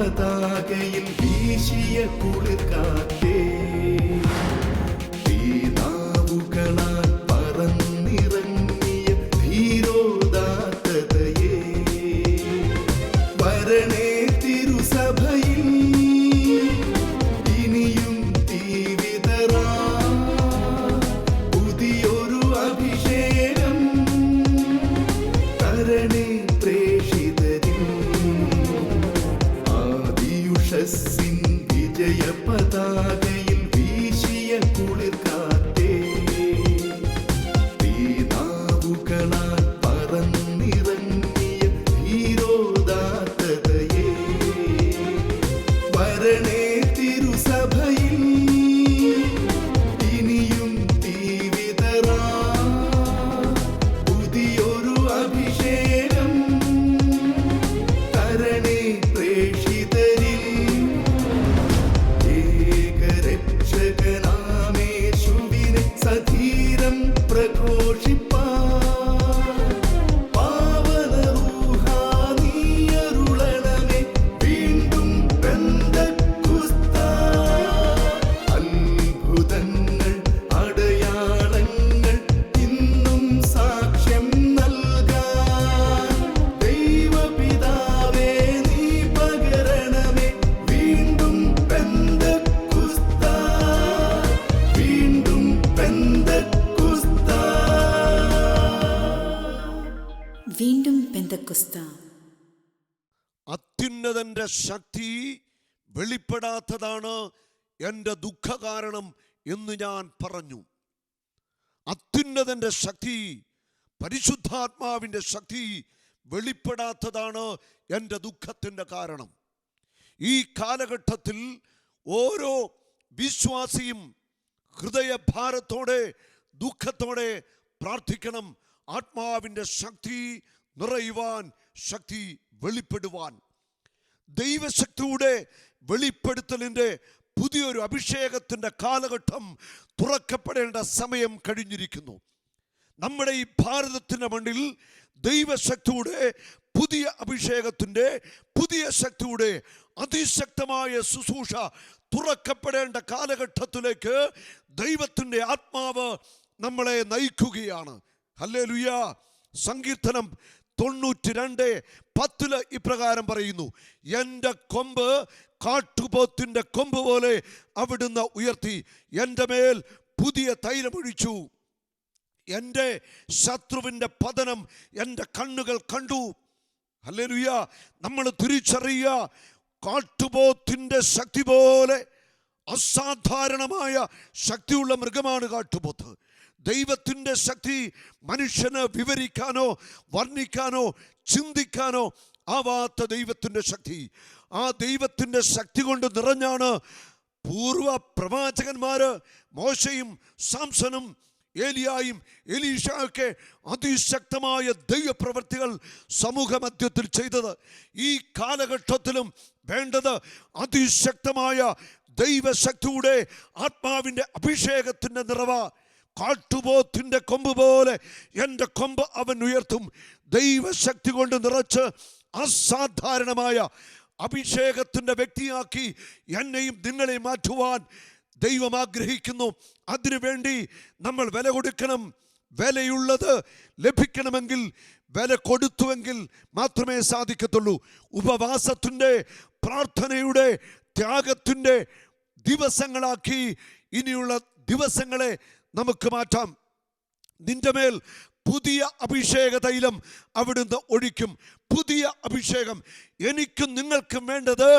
தேவதாகையில் வீசிய குளிர் காதே ശക്തി വെളിപ്പെടാത്തതാണ് എന്റെ ദുഃഖകാരണം എന്ന് ഞാൻ പറഞ്ഞു. അത്യുന്നതന്റെ ശക്തി പരിശുദ്ധാത്മാവിന്റെ ശക്തി വെളിപ്പെടാത്തതാണ് എന്റെ ദുഃഖത്തിന്റെ കാരണം. ഈ കാലഘട്ടത്തിൽ ഓരോ വിശ്വാസിയും ഹൃദയഭാരത്തോടെ ദുഃഖത്തോടെ പ്രാർത്ഥിക്കണം. ആത്മാവിന്റെ ശക്തി നിറയുവാൻ ശക്തി വെളിപ്പെടുവാൻ. ദൈവശക്തിയുടെ വെളിപ്പെടുത്തലിന്റെ പുതിയൊരു അഭിഷേകത്തിന്റെ കാലഘട്ടം തുറക്കപ്പെടേണ്ട സമയം കഴിഞ്ഞിരിക്കുന്നു. നമ്മുടെ ഈ ഭാരതത്തിന്റെ മണ്ണിൽ ദൈവശക്തിയുടെ പുതിയ അഭിഷേകത്തിന്റെ പുതിയ ശക്തിയുടെ അതിശക്തമായ ശുശ്രൂഷ തുറക്കപ്പെടേണ്ട കാലഘട്ടത്തിലേക്ക് ദൈവത്തിന്റെ ആത്മാവ് നമ്മളെ നയിക്കുകയാണ്. ഹല്ലേ ലുയ സങ്കീർത്തനം തൊണ്ണൂറ്റി രണ്ട് പത്തിൽ ഇപ്രകാരം പറയുന്നു. എന്റെ കൊമ്പ് കാട്ടുപോത്തിന്റെ കൊമ്പ് പോലെ അവിടുന്ന് ഉയർത്തി. എന്റെ മേൽ പുതിയ തൈലമൊഴിച്ചു എന്റെ ശത്രുവിന്റെ പതനം എന്റെ കണ്ണുകൾ കണ്ടു. ഹല്ലേലൂയ. നമ്മൾ തിരിച്ചറിയുക കാട്ടുപോത്തിന്റെ ശക്തി പോലെ അസാധാരണമായ ശക്തിയുള്ള മൃഗമാണ് കാട്ടുപോത്ത്. ദൈവത്തിന്റെ ശക്തി മനുഷ്യന് വിവരിക്കാനോ വർണിക്കാനോ ചിന്തിക്കാനോ ആവാത്ത ദൈവത്തിന്റെ ശക്തി. ആ ദൈവത്തിന്റെ ശക്തി കൊണ്ട് നിറഞ്ഞാണ് പൂർവ പ്രവാചകന്മാർ മോശയും സാംസനും ഏലിയായും എലീഷയൊക്കെ അതിശക്തമായ ദൈവപ്രവൃത്തികൾ സമൂഹമധ്യത്തിൽ ചെയ്തത്. ഈ കാലഘട്ടത്തിലും വേണ്ടത് അതിശക്തമായ ദൈവശക്തിയുടെ ആത്മാവിന്റെ അഭിഷേകത്തിന്റെ നിറവ. കാട്ടുപോത്തിന്റെ കൊമ്പ് പോലെ എന്റെ കൊമ്പ് അവൻ ഉയർത്തും. ദൈവശക്തി കൊണ്ട് നിറച്ച് അസാധാരണമായ അഭിഷേകത്തിന്റെ വ്യക്തിയാക്കി എന്നെയും നിങ്ങളെയും മാറ്റുവാൻ ദൈവം ആഗ്രഹിക്കുന്നു. അതിനുവേണ്ടി നമ്മൾ വില കൊടുക്കണം. വിലയുള്ളത് ലഭിക്കണമെങ്കിൽ വില കൊടുത്തുവെങ്കിൽ മാത്രമേ സാധിക്കത്തുള്ളൂ. ഉപവാസത്തിന്റെ പ്രാർത്ഥനയുടെ ത്യാഗത്തിന്റെ ദിവസങ്ങളാക്കി ഇനിയുള്ള ദിവസങ്ങളെ നമുക്ക് മാറ്റാം. നിന്റെ മേൽ പുതിയ അഭിഷേക തൈലം അവിടുന്ന് ഒഴിക്കും. പുതിയ അഭിഷേകം എനിക്കും നിങ്ങൾക്കും വേണ്ടത്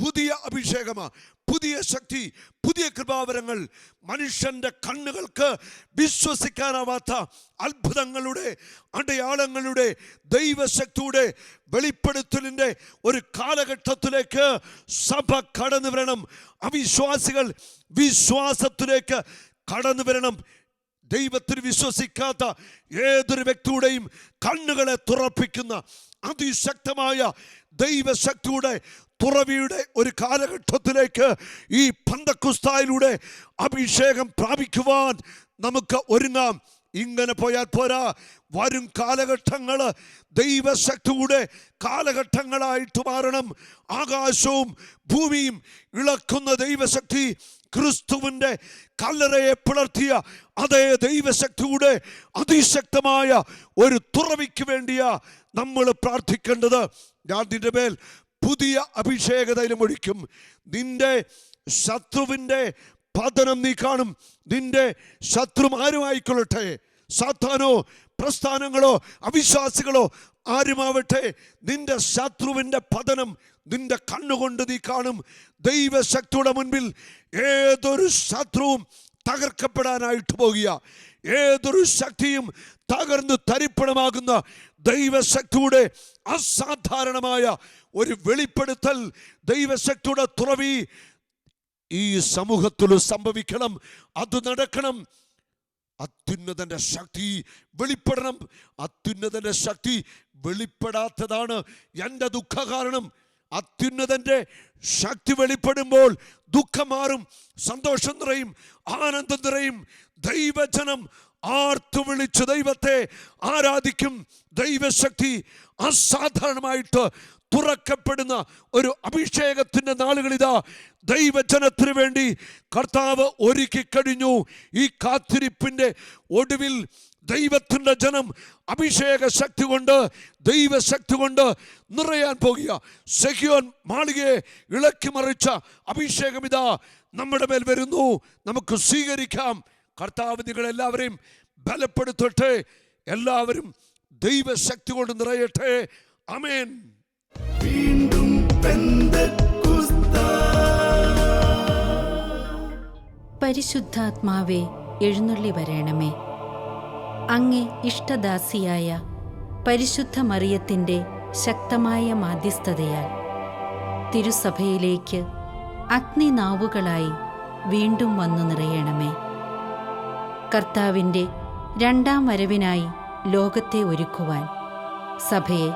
പുതിയ അഭിഷേകമാണ് പുതിയ ശക്തി പുതിയ കൃപാവരങ്ങൾ മനുഷ്യന്റെ കണ്ണുകൾക്ക് വിശ്വസിക്കാനാവാത്ത അത്ഭുതങ്ങളുടെ അടയാളങ്ങളുടെ ദൈവശക്തിയുടെ വെളിപ്പെടുത്തലിന്റെ ഒരു കാലഘട്ടത്തിലേക്ക് സഭ കടന്നു വരണം. അവിശ്വാസികൾ വിശ്വാസത്തിലേക്ക് കടന്നു വരണം. ദൈവത്തിൽ വിശ്വസിക്കാത്ത ഏതൊരു വ്യക്തിയുടെയും കണ്ണുകളെ തുറപ്പിക്കുന്ന അതിശക്തമായ ദൈവശക്തിയുടെ തുറവിയുടെ ഒരു കാലഘട്ടത്തിലേക്ക് ഈ പന്തക്കുസ്തായിലൂടെ അഭിഷേകം പ്രാപിക്കുവാൻ നമുക്ക് ഒരുങ്ങാം. ഇങ്ങനെ പോയാൽ പോരാ. വരും കാലഘട്ടങ്ങൾ ദൈവശക്തിയുടെ കാലഘട്ടങ്ങളായിട്ട് മാറണം. ആകാശവും ഭൂമിയും ഇളക്കുന്ന ദൈവശക്തി ക്രിസ്തുവിന്റെ കല്ലറയെ പിളർത്തിയ അതേ ദൈവശക്തിയുടെ അതിശക്തമായ ഒരു തുറവിക്ക് വേണ്ടിയാ നമ്മൾ പ്രാർത്ഥിക്കേണ്ടത്. ഞാൻ നിന്റെ മേൽ പുതിയ അഭിഷേകതയിലും ഒഴിക്കും. നിന്റെ ശത്രുവിന്റെ പതനം നീ കാണും. നിന്റെ ശത്രു ആരുമായിക്കൊള്ളട്ടെ? സാത്താനോ പ്രസ്ഥാനങ്ങളോ അവിശ്വാസികളോ ആരുമാവട്ടെ? നിന്റെ ശത്രുവിന്റെ പതനം നിന്റെ കണ്ണുകൊണ്ട് നീ കാണും. ദൈവശക്തിയുടെ മുൻപിൽ ഏതൊരു ശത്രുവും തകർക്കപ്പെടാനായിട്ട് പോകുക. ഏതൊരു ശക്തിയും തകർന്ന് തരിപ്പണമാകുന്ന ദൈവശക്തിയുടെ അസാധാരണമായ ഒരു വെളിപ്പെടുത്തൽ ദൈവശക്തിയുടെ തുറവി ഈ സമൂഹത്തിൽ സംഭവിക്കണം അത് നടക്കണം. അത്യുന്നതന്റെ ശക്തി വെളിപ്പെടണം. അത്യുന്നതന്റെ ശക്തി വെളിപ്പെടാത്തതാണ് എന്റെ ദുഃഖ കാരണം അത്യുന്നതന്റെ ശക്തി വെളിപ്പെടുമ്പോൾ ദുഃഖം മാറും സന്തോഷം നിറയും ആനന്ദം നിറയും. ദൈവജനം ആർത്തു വിളിച്ച് ദൈവത്തെ ആരാധിക്കും. ദൈവശക്തി അസാധാരണമായിട്ട് തുറക്കപ്പെടുന്ന ഒരു അഭിഷേകത്തിന്റെ നാളുകളിതാ ദൈവജനത്തിന് വേണ്ടി കർത്താവ് ഒരുക്കി കഴിഞ്ഞു. ഈ കാത്തിരിപ്പിന്റെ ഒടുവിൽ ദൈവത്തിന്റെ ജനം അഭിഷേക ശക്തി കൊണ്ട് ദൈവശക്തി കൊണ്ട് നിറയാൻ പോകുക. സെഹിയോൻ മാളികയെ ഇളക്കി മറിച്ച അഭിഷേകം ഇതാ നമ്മുടെ മേൽ വരുന്നു. നമുക്ക് സ്വീകരിക്കാം. കർത്താവ് നിങ്ങളെല്ലാവരെയും ബലപ്പെടുത്തട്ടെ. എല്ലാവരും ദൈവശക്തി കൊണ്ട് നിറയട്ടെ. അമേൻ പരിശുദ്ധാത്മാവെ എഴുന്നള്ളി വരണമേ. അങ്ങേ ഇഷ്ടദാസിയായ പരിശുദ്ധ മറിയത്തിന്റെ ശക്തമായ മാധ്യസ്ഥതയാൽ തിരുസഭയിലേക്ക് അഗ്നിനാവുകളായി വീണ്ടും വന്നു നിറയണമേ. കർത്താവിന്റെ രണ്ടാം വരവിനായി ലോകത്തെ ഒരുക്കുവാൻ സഭയെ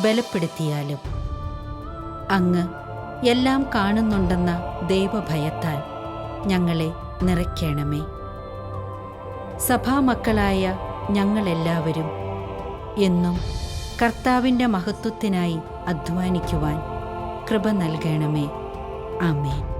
ബലപ്പെടുത്തിയാലും അങ്ങ് എല്ലാം കാണുന്നുണ്ടെന്ന ദൈവഭയത്താൽ ഞങ്ങളെ നിറയ്ക്കണമേ. സഭാമക്കളായ ഞങ്ങളെല്ലാവരും എന്നും കർത്താവിന്റെ മഹത്വത്തിനായി അധ്വാനിക്കുവാൻ കൃപ നൽകണമേ. ആമേൻ.